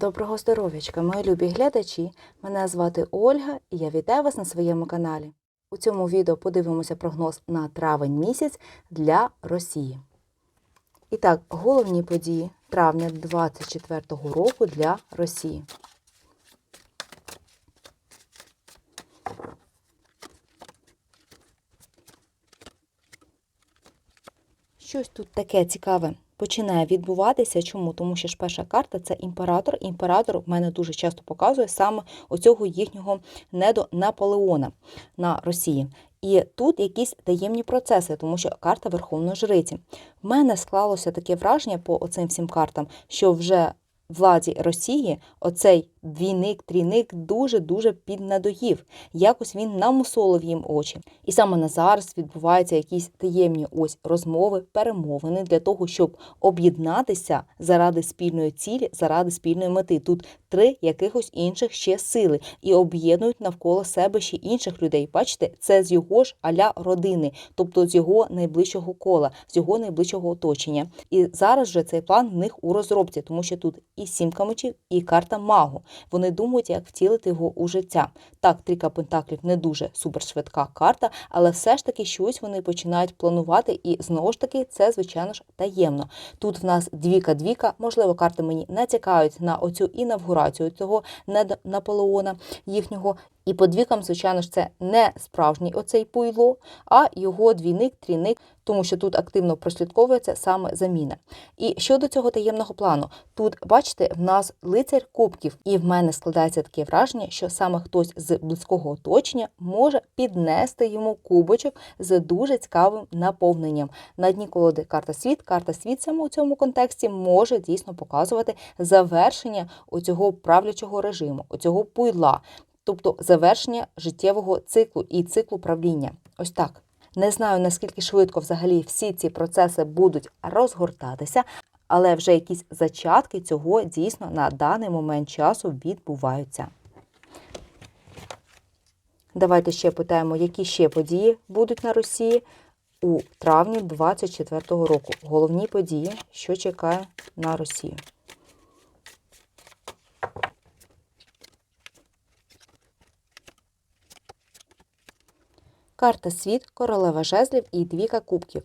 Доброго здоров'ячка, мої любі глядачі! Мене звати Ольга і я вітаю вас на своєму каналі. У цьому відео подивимося прогноз на травень місяць для Росії. І так, головні події травня 2024 року для Росії. Щось тут таке цікаве починає відбуватися. Чому? Тому що ж перша карта це імператор. Імператор в мене дуже часто показує саме оцього їхнього недо Наполеона на Росії. І тут якісь таємні процеси, тому що карта Верховної Жриці. В мене склалося таке враження по оцим всім картам, що вже владі Росії оцей двійник, трійник дуже-дуже піднадоїв. Якось він намусолив їм очі. І саме на зараз відбуваються якісь таємні ось розмови, перемовини для того, щоб об'єднатися заради спільної цілі, заради спільної мети. Тут три якихось інших ще сили і об'єднують навколо себе ще інших людей. Бачите, це з його ж аля родини, тобто з його найближчого кола, з його найближчого оточення. І зараз вже цей план в них у розробці, тому що тут і сімка мечів, і карта магу. Вони думають, як втілити його у життя. Так, трійка пентаклів не дуже супершвидка карта, але все ж таки щось вони починають планувати, і знову ж таки це, звичайно ж, таємно. Тут в нас двіка-двіка, можливо, карти мені не цікавить на оцю інавгурацію цього Наполеона їхнього. І по двікам, звичайно ж, це не справжній оцей пуйло, а його двійник, трійник, тому що тут активно прослідковується саме заміна. І щодо цього таємного плану, тут, бачите, в нас лицар кубків, і в мене складається таке враження, що саме хтось з близького оточення може піднести йому кубочок з дуже цікавим наповненням. На дні колоди карта світ, карта світ саме у цьому контексті може дійсно показувати завершення оцього правлячого режиму, оцього пуйла тобто завершення життєвого циклу і циклу правління. Ось так. Не знаю, наскільки швидко взагалі всі ці процеси будуть розгортатися, але вже якісь зачатки цього дійсно на даний момент часу відбуваються. Давайте ще питаємо, які ще події будуть на Росії у травні 2024 року. Головні події, що чекає на Росію. Карта світ, королева жезлів і двіка кубків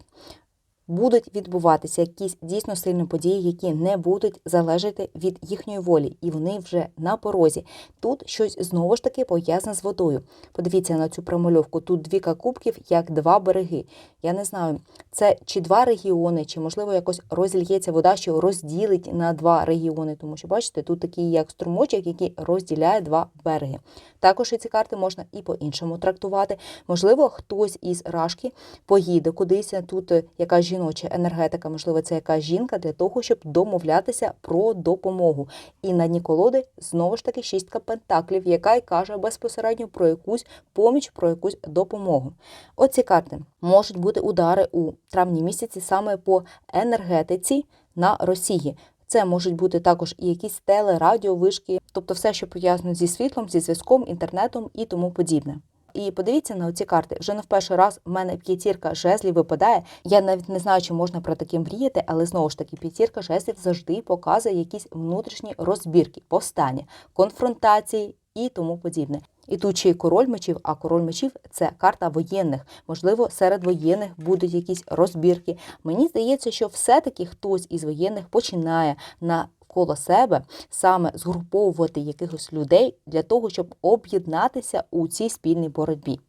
будуть відбуватися якісь дійсно сильні події, які не будуть залежати від їхньої волі, і вони вже на порозі. Тут щось знову ж таки пов'язане з водою. Подивіться на цю промальовку. Тут двіка кубків, як два береги. Я не знаю, це чи два регіони, чи можливо якось розільється вода, що розділить на два регіони. Тому що, бачите, тут такий як струмочок, який розділяє два береги. Також і ці карти можна і по-іншому трактувати. Можливо, хтось із рашки поїде кудись тут якась жіноча енергетика, можливо, це яка жінка для того, щоб домовлятися про допомогу. І на дні колоди знову ж таки шістка пентаклів, яка й каже безпосередньо про якусь поміч, про якусь допомогу. Оці карти можуть бути удари у травні місяці саме по енергетиці на Росії. Це можуть бути також і якісь телерадіовишки, тобто все, що пов'язано зі світлом, зі зв'язком, інтернетом і тому подібне. І подивіться на ці карти. Вже не в перший раз в мене п'ятірка жезлів випадає. Я навіть не знаю, чи можна про таке мріяти, але знову ж таки п'ятірка жезлів завжди показує якісь внутрішні розбірки, повстання, конфронтації і тому подібне. І тут ще й король мечів, а король мечів це карта воєнних. Можливо, серед воєнних будуть якісь розбірки. Мені здається, що все-таки хтось із воєнних починає на коло себе саме згруповувати якихось людей для того, щоб об'єднатися у цій спільній боротьбі.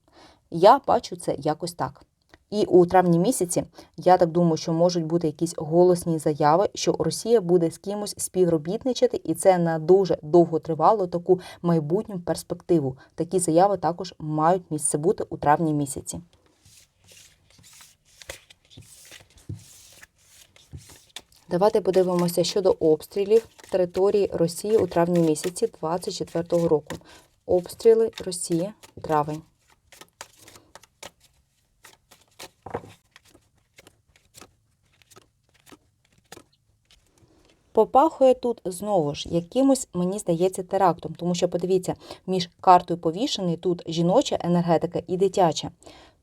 Я бачу це якось так. І у травні місяці я так думаю, що можуть бути якісь голосні заяви, що Росія буде з кимось співробітничати, і це на дуже довготривалу таку майбутню перспективу. Такі заяви також мають місце бути у травні місяці. Давайте подивимося щодо обстрілів території Росії у травні місяці 2024 року. Обстріли Росії травень. Попахує тут знову ж якимось, мені здається, терактом, тому що подивіться, між картою повішений тут жіноча енергетика і дитяча.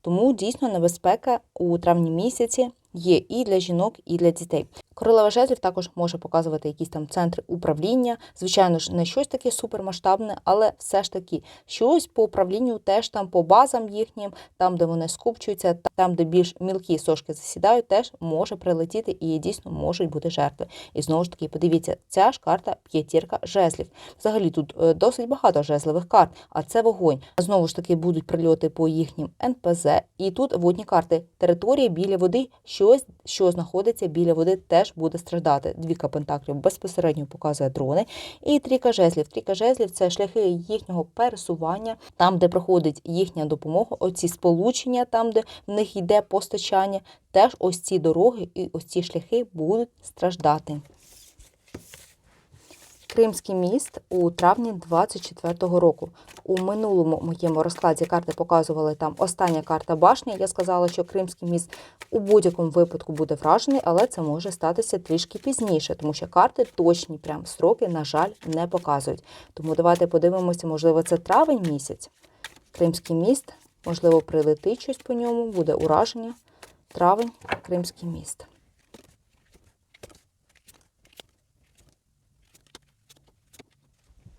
Тому дійсно небезпека у травні місяці є і для жінок, і для дітей. Королева жезлів також може показувати якісь там центри управління. Звичайно ж, не щось таке супермасштабне, але все ж таки щось по управлінню, теж там по базам їхнім, там, де вони скупчуються, там, де більш мілкі сошки засідають, теж може прилетіти і дійсно можуть бути жертви. І знову ж таки, подивіться, ця ж карта п'ятірка жезлів. Взагалі тут е, досить багато жезлових карт, а це вогонь. Знову ж таки будуть прильоти по їхнім НПЗ. І тут водні карти. Територія біля води, щось, що знаходиться біля води, теж буде страждати. Двіка пентаклів безпосередньо показує дрони. І трійка жезлів. Трійка жезлів це шляхи їхнього пересування, там, де проходить їхня допомога, оці сполучення, там, де в них йде постачання. Теж ось ці дороги і ось ці шляхи будуть страждати. Кримський міст у травні 24-го року. У минулому моєму розкладі карти показували там остання карта башня. Я сказала, що Кримський міст у будь-якому випадку буде вражений, але це може статися трішки пізніше, тому що карти точні прям строки, на жаль, не показують. Тому давайте подивимося, можливо, це травень місяць. Кримський міст, можливо, прилетить щось по ньому, буде ураження. Травень, Кримський міст.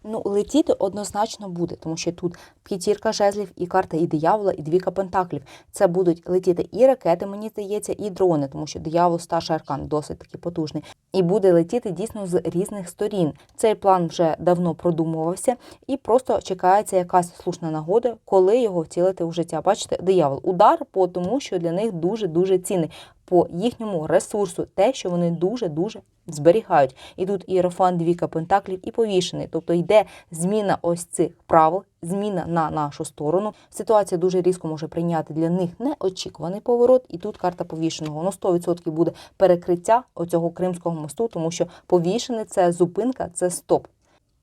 Ну, летіти однозначно буде, тому що тут п'ятірка жезлів, і карта і диявола, і двіка пентаклів. Це будуть летіти і ракети, мені здається, і дрони, тому що диявол старший аркан досить таки потужний. І буде летіти дійсно з різних сторін. Цей план вже давно продумувався, і просто чекається якась слушна нагода, коли його втілити в життя. Бачите, диявол удар по тому, що для них дуже дуже цінний. По їхньому ресурсу, те, що вони дуже дуже зберігають. І тут іерофан двіка пентаклів і повішений. Тобто йде зміна ось цих правил, зміна на нашу сторону. Ситуація дуже різко може прийняти для них неочікуваний поворот. І тут карта повішеного. Воно 100% буде перекриття оцього Кримського мосту, тому що повішений це зупинка, це стоп.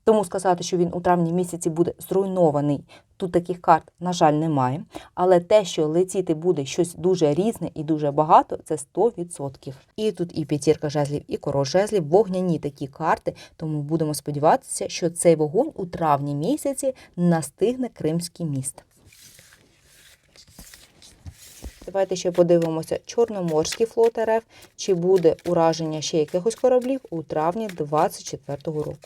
Тому сказати, що він у травні місяці буде зруйнований, тут таких карт, на жаль, немає. Але те, що летіти буде щось дуже різне і дуже багато, це 100%. І тут і п'ятірка жезлів, і король жезлів, вогняні такі карти. Тому будемо сподіватися, що цей вогонь у травні місяці настигне Кримський міст. Давайте ще подивимося Чорноморський флот РФ, чи буде ураження ще якихось кораблів у травні 2024 року.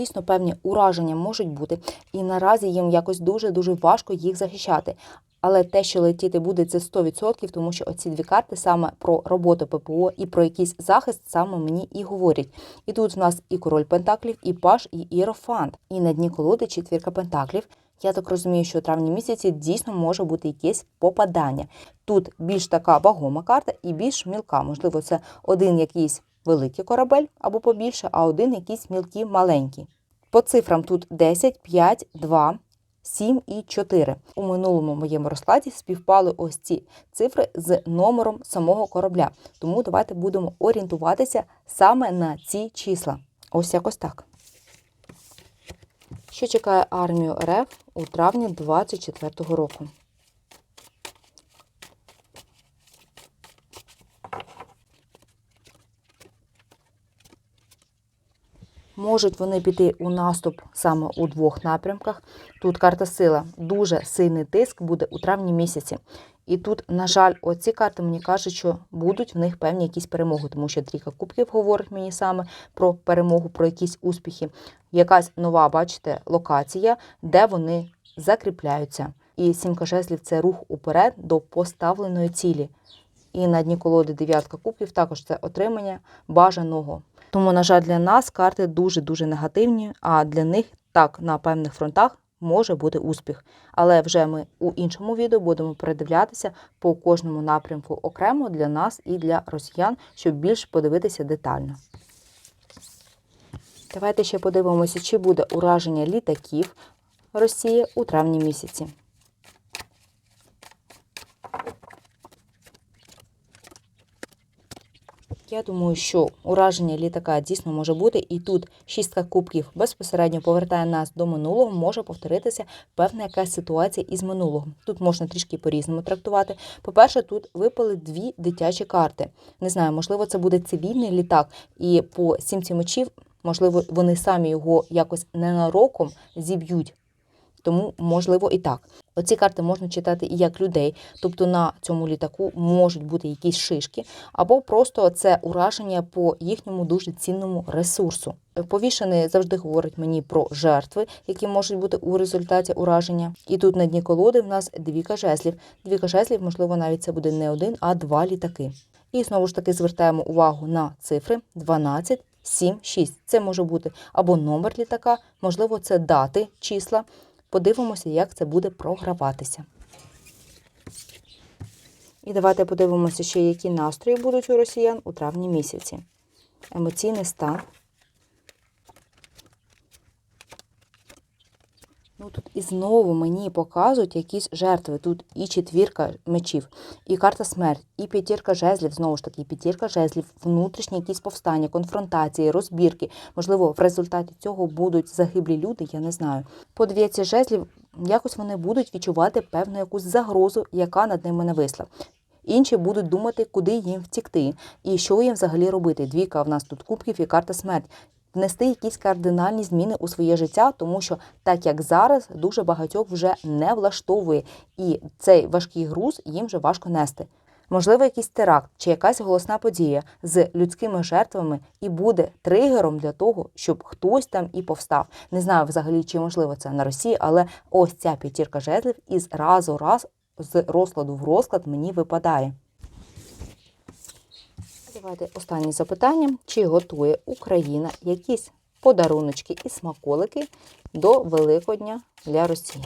Дійсно, певні ураження можуть бути, і наразі їм якось дуже-дуже важко їх захищати. Але те, що летіти буде, це 100%, тому що оці дві карти саме про роботу ППО і про якийсь захист саме мені і говорять. І тут в нас і король Пентаклів, і Паш, і Іерофант. І на дні колоди четвірка Пентаклів. Я так розумію, що у травні місяці дійсно може бути якесь попадання. Тут більш така вагома карта і більш мілка. Можливо, це один якийсь великий корабель або побільше, а один якийсь мілкий маленький. По цифрам тут 10, 5, 2, 7 і 4. У минулому моєму розкладі співпали ось ці цифри з номером самого корабля. Тому давайте будемо орієнтуватися саме на ці числа. Ось якось так. Що чекає армію РФ у травні 2024 року? Можуть вони піти у наступ саме у двох напрямках. Тут карта сила, дуже сильний тиск буде у травні місяці. І тут, на жаль, оці карти мені кажуть, що будуть в них певні якісь перемоги, тому що трійка кубків говорить мені саме про перемогу, про якісь успіхи. Якась нова, бачите, локація, де вони закріпляються. І сімка жезлів це рух уперед до поставленої цілі. І на дні колоди дев'ятка кубків також це отримання бажаного. Тому, на жаль, для нас карти дуже-дуже негативні, а для них так на певних фронтах може бути успіх. Але вже ми у іншому відео будемо передивлятися по кожному напрямку окремо для нас і для росіян, щоб більш подивитися детально. Давайте ще подивимося, чи буде ураження літаків Росії у травні місяці. Я думаю, що ураження літака дійсно може бути, і тут шістка кубків безпосередньо повертає нас до минулого, може повторитися певна якась ситуація із минулого. Тут можна трішки по-різному трактувати. По-перше, тут випали дві дитячі карти. Не знаю, можливо, це буде цивільний літак, і по сімці мечів, можливо, вони самі його якось ненароком зіб'ють. Тому можливо і так. Оці карти можна читати і як людей, тобто на цьому літаку можуть бути якісь шишки, або просто це ураження по їхньому дуже цінному ресурсу. Повішений завжди говорить мені про жертви, які можуть бути у результаті ураження. І тут на дні колоди в нас двіка жезлів. Двіка жезлів, можливо, навіть це буде не один, а два літаки. І знову ж таки звертаємо увагу на цифри 12, 7, 6. Це може бути або номер літака, можливо, це дати, числа. Подивимося, як це буде програватися. І давайте подивимося, ще які настрої будуть у росіян у травні місяці. Емоційний стан. Ну тут і знову мені показують якісь жертви. Тут і четвірка мечів, і карта смерть, і п'ятірка жезлів, знову ж таки, п'ятірка жезлів, внутрішні якісь повстання, конфронтації, розбірки. Можливо, в результаті цього будуть загиблі люди, я не знаю. По дев'ятці жезлів якось вони будуть відчувати певну якусь загрозу, яка над ними нависла. Інші будуть думати, куди їм втікти і що їм взагалі робити. Двійка в нас тут кубків і карта смерть. Внести якісь кардинальні зміни у своє життя, тому що так як зараз дуже багатьох вже не влаштовує, і цей важкий груз їм вже важко нести. Можливо, якийсь теракт чи якась голосна подія з людськими жертвами і буде тригером для того, щоб хтось там і повстав. Не знаю взагалі, чи можливо це на Росії, але ось ця п'ятірка жезлів із разу раз з розкладу в розклад мені випадає. Давайте останнє запитання. Чи готує Україна якісь подаруночки і смаколики до Великодня для Росії?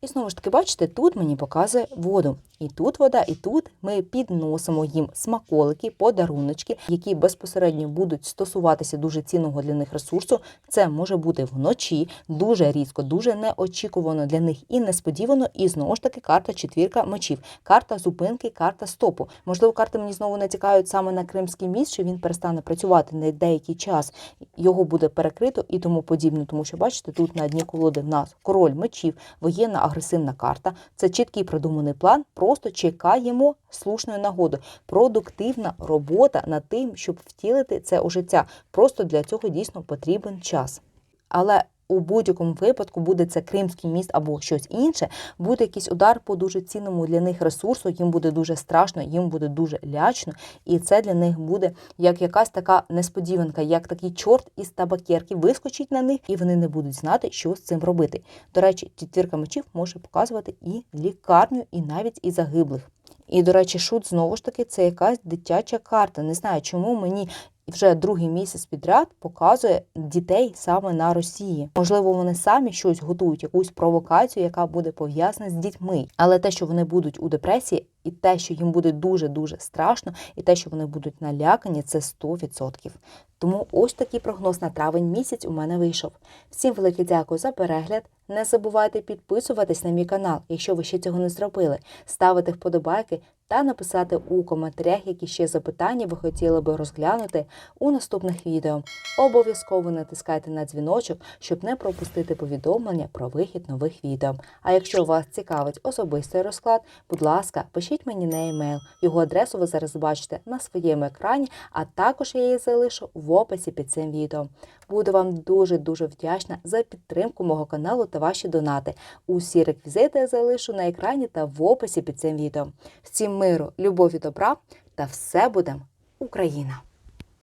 І знову ж таки, бачите, тут мені показує воду. І тут вода, і тут ми підносимо їм смаколики, подаруночки, які безпосередньо будуть стосуватися дуже цінного для них ресурсу. Це може бути вночі, дуже різко, дуже неочікувано для них і несподівано. І знову ж таки карта четвірка мечів, карта зупинки, карта стопу. Можливо, карти мені знову натякають саме на Кримський міст, що він перестане працювати на деякий час, його буде перекрито і тому подібне. Тому що бачите, тут на дні колоди в нас король мечів, воєнна агресивна карта. Це чіткий продуманий план. Просто чекаємо слушної нагоди. Продуктивна робота над тим, щоб втілити це у життя. Просто для цього дійсно потрібен час. Але у будь-якому випадку буде це Кримський міст або щось інше, буде якийсь удар по дуже цінному для них ресурсу, їм буде дуже страшно, їм буде дуже лячно, і це для них буде як якась така несподіванка, як такий чорт із табакерки вискочить на них, і вони не будуть знати, що з цим робити. До речі, четвірка мечів може показувати і лікарню, і навіть і загиблих. І, до речі, шут знову ж таки це якась дитяча карта. Не знаю, чому мені вже другий місяць підряд показує дітей саме на Росії. Можливо, вони самі щось готують, якусь провокацію, яка буде пов'язана з дітьми. Але те, що вони будуть у депресії, і те, що їм буде дуже дуже страшно, і те, що вони будуть налякані, це 100%. Тому ось такий прогноз на травень місяць у мене вийшов. Всім велике дякую за перегляд. Не забувайте підписуватись на мій канал, якщо ви ще цього не зробили, ставити вподобайки та написати у коментарях, які ще запитання ви хотіли би розглянути у наступних відео. Обов'язково натискайте на дзвіночок, щоб не пропустити повідомлення про вихід нових відео. А якщо вас цікавить особистий розклад, будь ласка, пишіть мені на емейл. Його адресу ви зараз бачите на своєму екрані, а також я її залишу в описі під цим відео. Буду вам дуже-дуже вдячна за підтримку мого каналу та ваші донати. Усі реквізити я залишу на екрані та в описі під цим відео. Всім миру, любові, добра та все буде Україна!